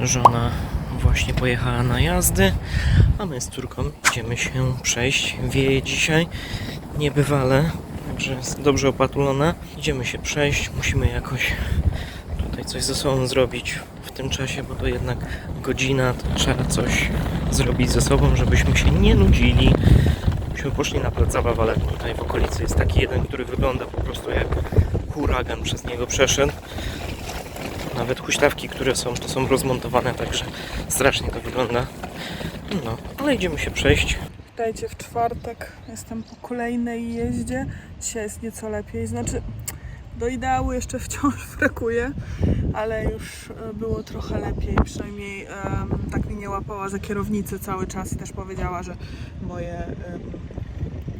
Żona właśnie pojechała na jazdy, a my z córką idziemy się przejść. Wieje dzisiaj niebywale, także jest dobrze opatulona. Idziemy się przejść, musimy jakoś tutaj coś ze sobą zrobić w tym czasie, bo to jednak godzina, to trzeba coś zrobić ze sobą, żebyśmy się nie nudzili. Myśmy poszli na plac zabaw, ale tutaj w okolicy jest taki jeden, który wygląda po prostu jak huragan przez niego przeszedł. Nawet huśtawki, które są, to są rozmontowane, także strasznie to wygląda. No, ale idziemy się przejść. Witajcie w czwartek. Jestem po kolejnej jeździe. Dzisiaj jest nieco lepiej. Znaczy, do ideału jeszcze wciąż brakuje, ale już e, było trochę lepiej. Przynajmniej em, tak mi nie łapała za kierownicę cały czas i też powiedziała, że moje em,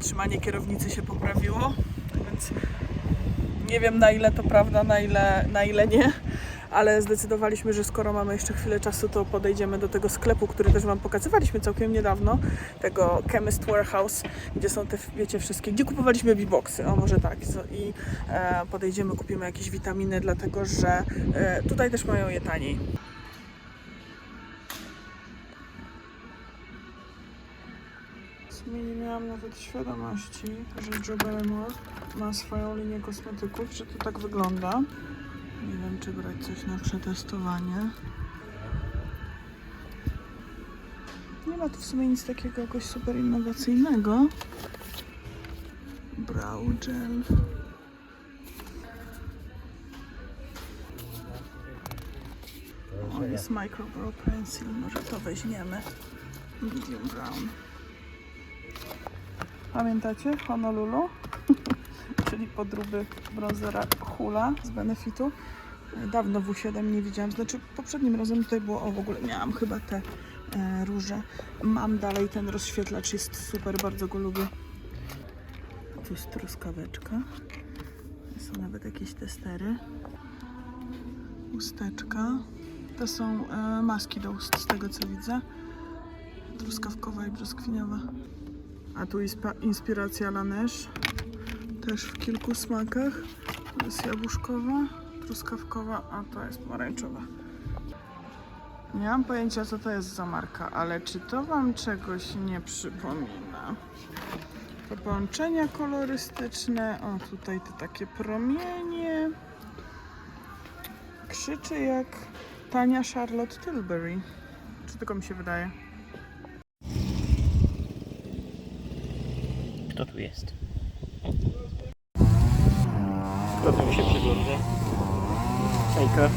trzymanie kierownicy się poprawiło. Więc nie wiem na ile to prawda, na ile, na ile nie. Ale zdecydowaliśmy, że skoro mamy jeszcze chwilę czasu, to podejdziemy do tego sklepu, który też Wam pokazywaliśmy całkiem niedawno, tego Chemist Warehouse, gdzie są te, wiecie, wszystkie, gdzie kupowaliśmy B-boxy, o może tak. I e, podejdziemy, kupimy jakieś witaminy, dlatego że e, tutaj też mają je taniej. Sumie nie miałam nawet świadomości, że Joe Barrymore ma swoją linię kosmetyków, że to tak wygląda. Nie wiem, czy brać coś na przetestowanie. Nie ma tu w sumie nic takiego jakoś super innowacyjnego. Brow gel. O, jest micro brow pencil. Może to weźmiemy. Medium brown. Pamiętacie Honolulu? Czyli podróby bronzera Hula z Benefitu. Dawno W7 nie widziałam. Znaczy poprzednim razem tutaj było, o w ogóle miałam chyba te e, róże. Mam dalej ten rozświetlacz, jest super, bardzo go lubię. Tu jest truskaweczka. Są nawet jakieś testery. Usteczka. To są e, maski do ust, z tego co widzę. Truskawkowa i brzoskwiniowa. A tu inspiracja Laneige. Też w kilku smakach. To jest jabłuszkowa, truskawkowa, a to jest pomarańczowa. Nie mam pojęcia, co to jest za marka, ale czy to Wam czegoś nie przypomina? To połączenia kolorystyczne. O, tutaj te takie promienie. Krzyczy jak tania Charlotte Tilbury. Czy tylko mi się wydaje? Kto tu jest? Tu mi się przygląda? Hejka.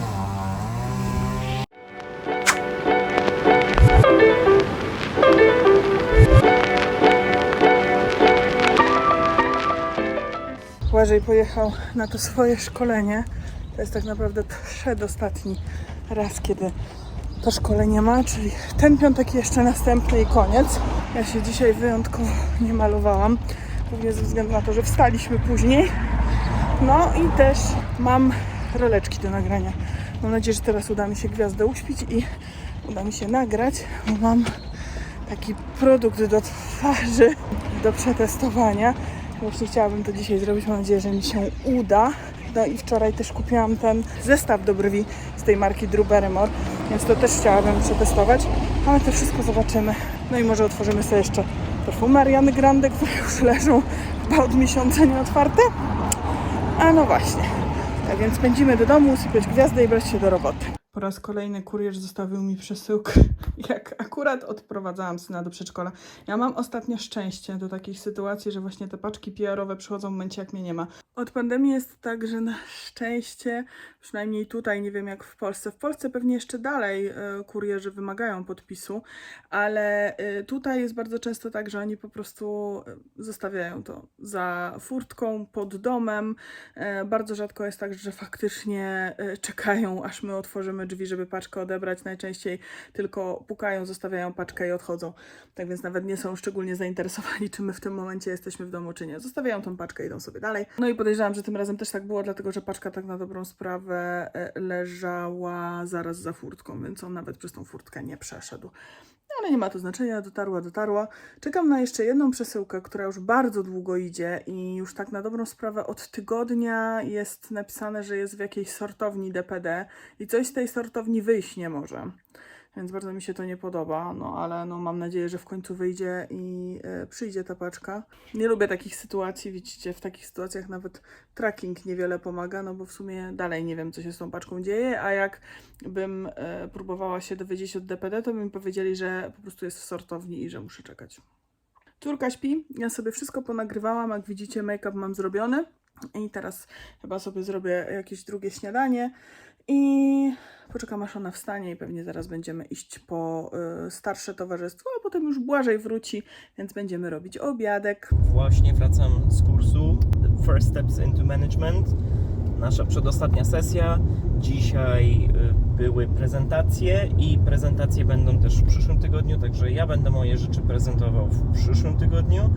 Błażej pojechał na to swoje szkolenie. To jest tak naprawdę przedostatni raz, kiedy to szkolenie ma, czyli ten piątek jeszcze następny i koniec. Ja się dzisiaj wyjątkowo nie malowałam, głównie ze względu na to, że wstaliśmy później. No i też mam roleczki do nagrania. Mam nadzieję, że teraz uda mi się gwiazdę uśpić i uda mi się nagrać, bo mam taki produkt do twarzy do przetestowania. Właśnie chciałabym to dzisiaj zrobić. Mam nadzieję, że mi się uda. No i wczoraj też kupiłam ten zestaw do brwi z tej marki Drew Barrymore, więc to też chciałabym przetestować. Ale to wszystko zobaczymy. No i może otworzymy sobie jeszcze perfumy Ariany Grande, które już leżą od miesiąca nieotwarte. A no właśnie. Tak więc pędzimy do domu, sypiać gwiazdę i brać się do roboty. Po raz kolejny kurier zostawił mi przesyłkę, jak akurat odprowadzałam syna do przedszkola. Ja mam ostatnio szczęście do takich sytuacji, że właśnie te paczki PR-owe przychodzą w momencie, jak mnie nie ma. Od pandemii jest tak, że na szczęście, przynajmniej tutaj, nie wiem jak w Polsce, w Polsce pewnie jeszcze dalej e, kurierzy wymagają podpisu, ale e, tutaj jest bardzo często tak, że oni po prostu e, zostawiają to za furtką, pod domem. Bardzo rzadko jest tak, że faktycznie czekają, aż my otworzymy drzwi, żeby paczkę odebrać. Najczęściej tylko pukają, zostawiają paczkę i odchodzą. Tak więc nawet nie są szczególnie zainteresowani, czy my w tym momencie jesteśmy w domu, czy nie. Zostawiają tą paczkę, idą sobie dalej. No i podejrzewam, że tym razem też tak było, dlatego że paczka tak na dobrą sprawę e, leżała zaraz za furtką, więc on nawet przez tą furtkę nie przeszedł. Ale nie ma to znaczenia, dotarła, dotarła. Czekam na jeszcze jedną przesyłkę, która już bardzo długo idzie i już tak na dobrą sprawę od tygodnia jest napisane, że jest w jakiejś sortowni DPD i coś z tej sortowni wyjść nie może. Więc bardzo mi się to nie podoba, no ale no, mam nadzieję, że w końcu wyjdzie i e, przyjdzie ta paczka. Nie lubię takich sytuacji, widzicie, w takich sytuacjach nawet tracking niewiele pomaga, no bo w sumie dalej nie wiem, co się z tą paczką dzieje, a jak bym e, próbowała się dowiedzieć od DPD, to by mi powiedzieli, że po prostu jest w sortowni i że muszę czekać. Córka śpi, ja sobie wszystko ponagrywałam, jak widzicie make-up mam zrobiony i teraz chyba sobie zrobię jakieś drugie śniadanie i poczekam aż ona wstanie i pewnie zaraz będziemy iść po y, starsze towarzystwo, a potem już Błażej wróci, więc będziemy robić obiadek. Właśnie wracam z kursu First Steps into Management. Nasza przedostatnia sesja. Dzisiaj y, były prezentacje i prezentacje będą też w przyszłym tygodniu, także ja będę moje rzeczy prezentował w przyszłym tygodniu.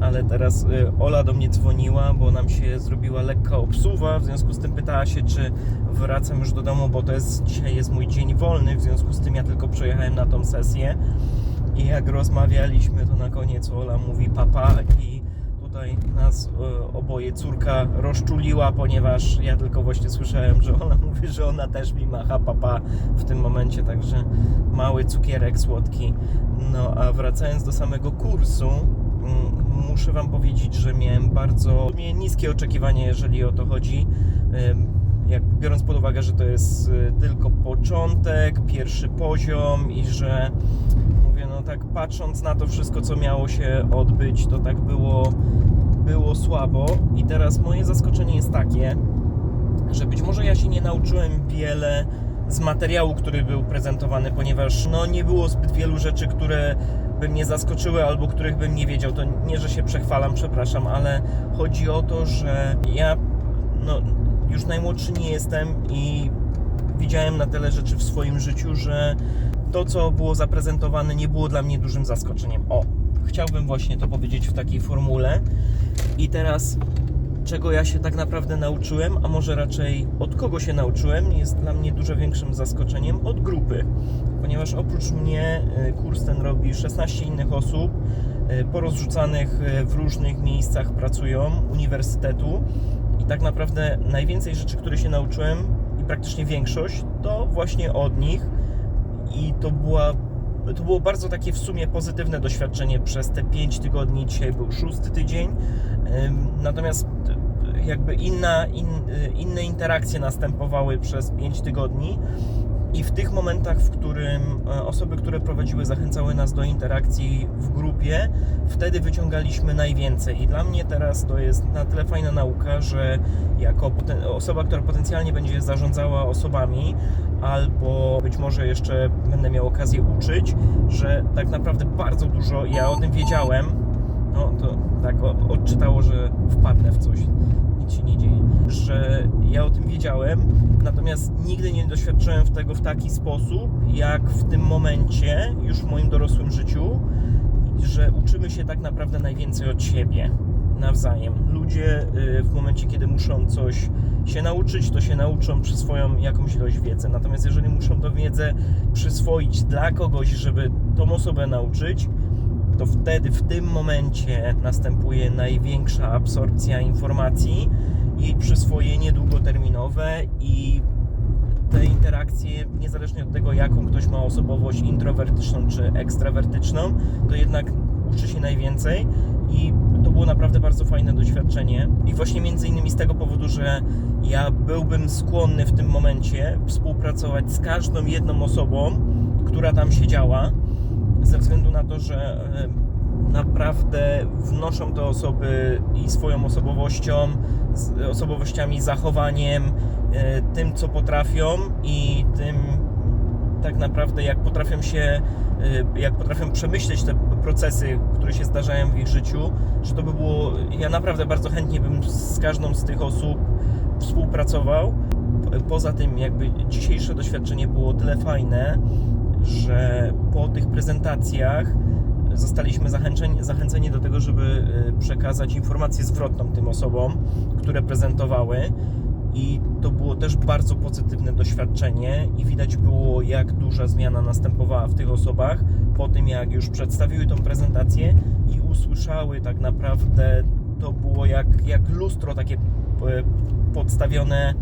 Ale teraz y, Ola do mnie dzwoniła, bo nam się zrobiła lekka obsuwa, w związku z tym pytała się, czy wracam już do domu, bo to jest dzisiaj jest mój dzień wolny, w związku z tym ja tylko przejechałem na tą sesję. I jak rozmawialiśmy, to na koniec Ola mówi papa i tutaj nas e, oboje córka rozczuliła, ponieważ ja tylko właśnie słyszałem, że ona mówi, że ona też mi macha papa w tym momencie, także mały cukierek słodki. No a wracając do samego kursu, mm, muszę Wam powiedzieć, że miałem bardzo miałem niskie oczekiwania, jeżeli o to chodzi. Jak biorąc pod uwagę, że to jest y, tylko początek, pierwszy poziom i że tak patrząc na to wszystko, co miało się odbyć, to tak było, było słabo. I teraz moje zaskoczenie jest takie, że być może ja się nie nauczyłem wiele z materiału, który był prezentowany, ponieważ no, nie było zbyt wielu rzeczy, które by mnie zaskoczyły albo których bym nie wiedział. To nie, że się przechwalam, przepraszam, ale chodzi o to, że ja no, już najmłodszy nie jestem i widziałem na tyle rzeczy w swoim życiu, że to, co było zaprezentowane, nie było dla mnie dużym zaskoczeniem. O, chciałbym właśnie to powiedzieć w takiej formule. I teraz, czego ja się tak naprawdę nauczyłem, a może raczej od kogo się nauczyłem, jest dla mnie dużo większym zaskoczeniem od grupy. Ponieważ oprócz mnie y, kurs ten robi 16 innych osób, y, porozrzucanych y, w różnych miejscach pracują, uniwersytetu. I tak naprawdę najwięcej rzeczy, które się nauczyłem, i praktycznie większość, to właśnie od nich i to była to było bardzo takie w sumie pozytywne doświadczenie przez te 5 tygodni. Dzisiaj był szósty tydzień. Natomiast y, jakby inna, in, y, inne interakcje następowały przez 5 tygodni. I w tych momentach, w którym e, osoby, które prowadziły, zachęcały nas do interakcji w grupie, wtedy wyciągaliśmy najwięcej. I dla mnie teraz to jest na tyle fajna nauka, że jako osoba, która potencjalnie będzie zarządzała osobami, albo być może jeszcze będę miał okazję uczyć, że tak naprawdę bardzo dużo ja o tym wiedziałem. No to tak odczytało, że wpadnę w coś, nic się nie dzieje. Że ja o tym wiedziałem, natomiast nigdy nie doświadczyłem tego w taki sposób, jak w tym momencie, już w moim dorosłym życiu, że uczymy się tak naprawdę najwięcej od siebie nawzajem. Ludzie y, w momencie, kiedy muszą coś się nauczyć, to się nauczą przyswoją jakąś ilość wiedzy. Natomiast jeżeli muszą tę wiedzę przyswoić dla kogoś, żeby tą osobę nauczyć, to wtedy, w tym momencie następuje największa absorpcja informacji, jej przyswojenie długoterminowe i te interakcje, niezależnie od tego, jaką ktoś ma osobowość introwertyczną czy ekstrawertyczną, to jednak uczy się najwięcej i to było naprawdę bardzo fajne doświadczenie. I właśnie między innymi z tego powodu, że ja byłbym skłonny w tym momencie współpracować z każdą jedną osobą, która tam siedziała, ze względu na to, że e, naprawdę wnoszą te osoby i swoją osobowością, osobowościami, zachowaniem, e, tym co potrafią i tym tak naprawdę jak potrafią się, e, jak potrafią przemyśleć te procesy, które się zdarzają w ich życiu, że to by było, ja naprawdę bardzo chętnie bym z każdą z tych osób współpracował. Poza tym jakby dzisiejsze doświadczenie było tyle fajne, że po tych prezentacjach zostaliśmy zachęceni, zachęceni do tego, żeby y, przekazać informację zwrotną tym osobom, które prezentowały. I to było też bardzo pozytywne doświadczenie, i widać było, jak duża zmiana następowała w tych osobach po tym, jak już przedstawiły tą prezentację i usłyszały tak naprawdę, to było jak, jak lustro takie e, podstawione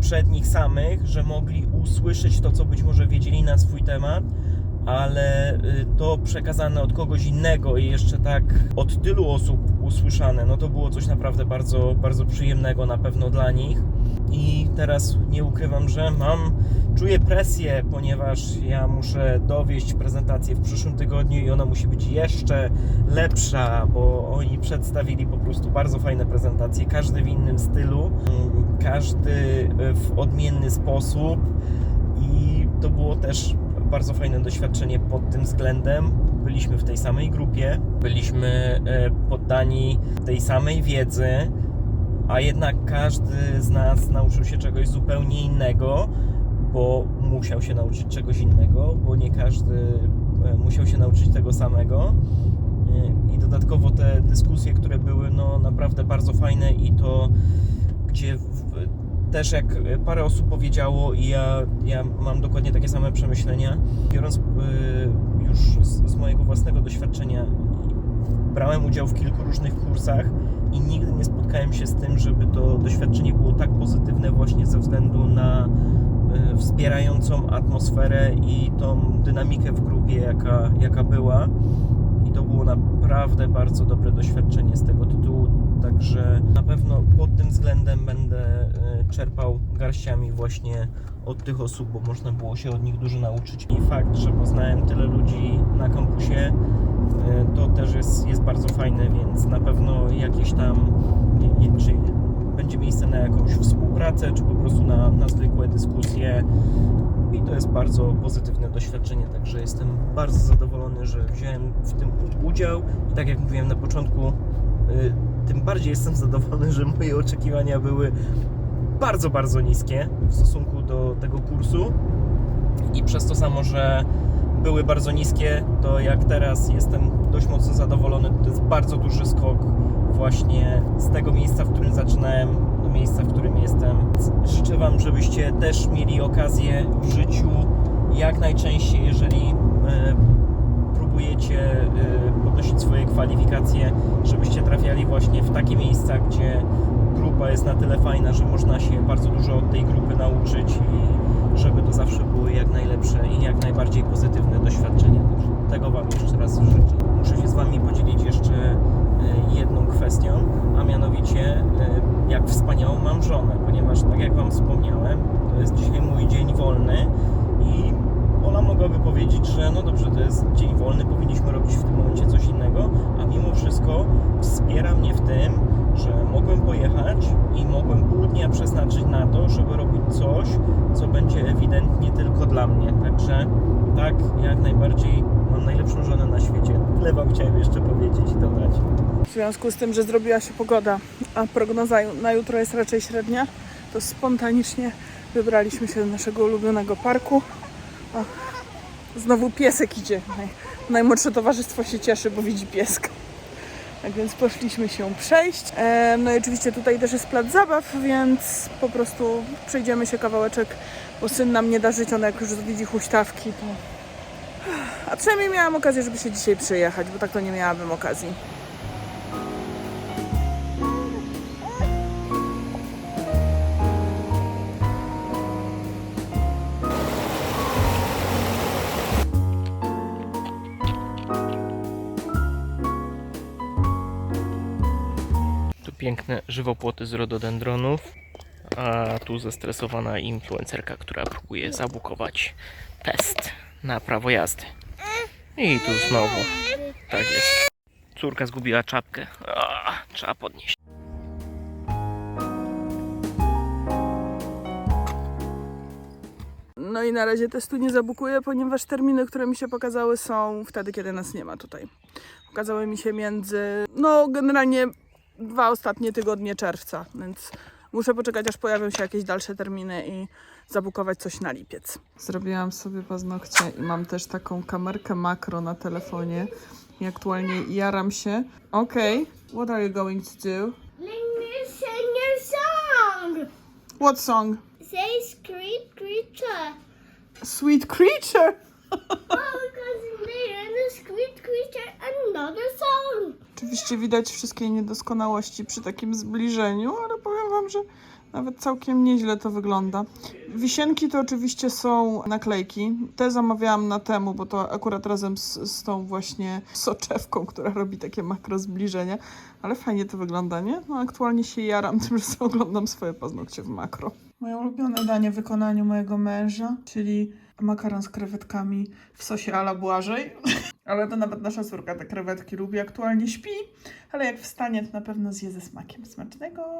przed nich samych, że mogli usłyszeć to, co być może wiedzieli na swój temat, ale y, to przekazane od kogoś innego i jeszcze tak od tylu osób usłyszane, no to było coś naprawdę bardzo, bardzo przyjemnego na pewno dla nich. I teraz nie ukrywam, że mam, czuję presję, ponieważ ja muszę dowieść prezentację w przyszłym tygodniu i ona musi być jeszcze lepsza, bo oni przedstawili po prostu bardzo fajne prezentacje, każdy w innym stylu, każdy w odmienny sposób i to było też bardzo fajne doświadczenie pod tym względem. Byliśmy w tej samej grupie, byliśmy e, poddani tej samej wiedzy, a jednak każdy z nas nauczył się czegoś zupełnie innego, bo musiał się nauczyć czegoś innego, bo nie każdy e, musiał się nauczyć tego samego. E, I dodatkowo te dyskusje, które były no, naprawdę bardzo fajne i to, gdzie też jak parę osób powiedziało i ja, ja mam dokładnie takie same przemyślenia, biorąc y, już z, z mojego własnego doświadczenia, brałem udział w kilku różnych kursach i nigdy nie spotkałem się z tym, żeby to doświadczenie było tak pozytywne właśnie ze względu na y, wspierającą atmosferę i tą dynamikę w grupie, jaka, jaka była. I to było naprawdę bardzo dobre doświadczenie z tego tytułu. Także na pewno pod tym względem będę e, czerpał garściami właśnie od tych osób, bo można było się od nich dużo nauczyć. I fakt, że poznałem tyle ludzi na kampusie, e, to też jest, jest bardzo fajne, więc na pewno jakieś tam, czy będzie miejsce na jakąś współpracę, czy po prostu na, na zwykłe dyskusje. I to jest bardzo pozytywne doświadczenie, także jestem bardzo zadowolony, że wziąłem w tym udział. I tak jak mówiłem na początku, y, tym bardziej jestem zadowolony, że moje oczekiwania były bardzo, bardzo niskie w stosunku do tego kursu. I przez to samo, że były bardzo niskie, to jak teraz jestem dość mocno zadowolony. To jest bardzo duży skok właśnie z tego miejsca, w którym zaczynałem, do miejsca, w którym jestem. Życzę Wam, żebyście też mieli okazję w życiu jak najczęściej, jeżeli e, próbujecie e, podnosić swoje kwalifikacje, żebyście trafiali właśnie w takie miejsca, gdzie grupa jest na tyle fajna, że można się bardzo dużo od tej grupy nauczyć i żeby to zawsze było jak najlepsze i jak najbardziej pozytywne doświadczenie. Także Tego Wam jeszcze raz życzę. Muszę się z Wami podzielić jeszcze e, jedną kwestią, a mianowicie e, jak wspaniałą mam żonę, ponieważ tak jak Wam wspomniałem, to jest dzisiaj mój dzień wolny i Ola mogłaby powiedzieć, że no dobrze, to jest dzień wolny, powinniśmy robić w tym momencie coś innego, a mimo wszystko wspiera mnie w tym, że mogłem pojechać i mogłem pół dnia przeznaczyć na to, żeby robić coś, co będzie ewidentnie tylko dla mnie. Także tak, jak najbardziej mam najlepszą żonę na świecie. Tyle Wam chciałem jeszcze powiedzieć i dodać. W związku z tym, że zrobiła się pogoda, a prognoza na jutro jest raczej średnia, to spontanicznie wybraliśmy się do naszego ulubionego parku. O, znowu piesek idzie. Naj, najmłodsze towarzystwo się cieszy, bo widzi pieska. Tak więc poszliśmy się przejść. E, no i oczywiście tutaj też jest plac zabaw, więc po prostu przejdziemy się kawałeczek, bo syn nam nie da żyć, on jak już widzi huśtawki, to... A przynajmniej miałam okazję, żeby się dzisiaj przyjechać, bo tak to nie miałabym okazji. Piękne żywopłoty z rododendronów, a tu zestresowana influencerka, która próbuje zabukować test na prawo jazdy. I tu znowu. Tak jest. Córka zgubiła czapkę. Trzeba podnieść. No i na razie testu nie zabukuję, ponieważ terminy, które mi się pokazały są wtedy, kiedy nas nie ma tutaj. Pokazały mi się między, no generalnie dwa ostatnie tygodnie czerwca, więc muszę poczekać, aż pojawią się jakieś dalsze terminy i zabukować coś na lipiec. Zrobiłam sobie paznokcie i mam też taką kamerkę makro na telefonie i aktualnie jaram się. Okej, what are you going to do? Let me sing a song. What song? Say sweet creature. Sweet creature! oh, because sweet creature another song. Oczywiście widać wszystkie niedoskonałości przy takim zbliżeniu, ale powiem Wam, że Nawet całkiem nieźle to wygląda. Wisienki to oczywiście są naklejki. Te zamawiałam na temu, bo to akurat razem z, z tą właśnie soczewką, która robi takie makro zbliżenie. Ale fajnie to wygląda, nie? No aktualnie się jaram tym, że oglądam swoje paznokcie w makro. Moje ulubione danie w wykonaniu mojego męża, czyli makaron z krewetkami w sosie ala Błażej. Ale to nawet nasza córka te krewetki lubi, aktualnie śpi, ale jak wstanie, to na pewno zje ze smakiem. Smacznego!